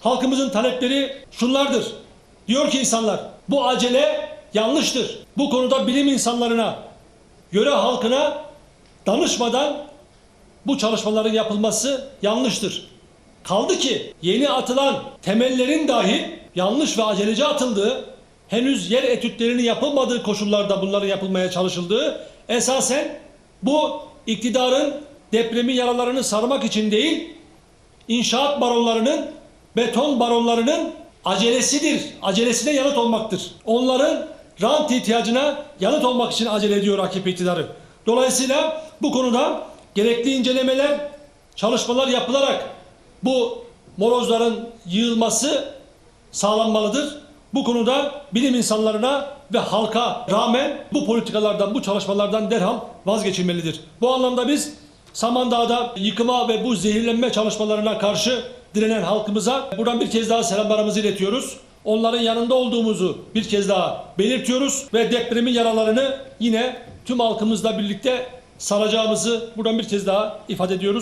Halkımızın talepleri şunlardır. Diyor ki insanlar bu acele yanlıştır. Bu konuda bilim insanlarına, yöre halkına danışmadan bu çalışmaların yapılması yanlıştır. Kaldı ki yeni atılan temellerin dahi yanlış ve acelece atıldığı, henüz yer etütlerinin yapılmadığı koşullarda bunların yapılmaya çalışıldığı, esasen bu iktidarın depremi yaralarını sarmak için değil, inşaat baronlarının, beton baronlarının acelesidir. Acelesine yanıt olmaktır. Onların rant ihtiyacına yanıt olmak için acele ediyor AKP iktidarı. Dolayısıyla bu konuda gerekli incelemeler, çalışmalar yapılarak bu morozların yığılması sağlanmalıdır. Bu konuda bilim insanlarına ve halka rağmen bu politikalardan, bu çalışmalardan derhal vazgeçilmelidir. Bu anlamda biz Samandağ'da yıkıma ve bu zehirlenme çalışmalarına karşı direnen halkımıza buradan bir kez daha selamlarımızı iletiyoruz. Onların yanında olduğumuzu bir kez daha belirtiyoruz ve depremin yaralarını yine tüm halkımızla birlikte saracağımızı buradan bir kez daha ifade ediyoruz.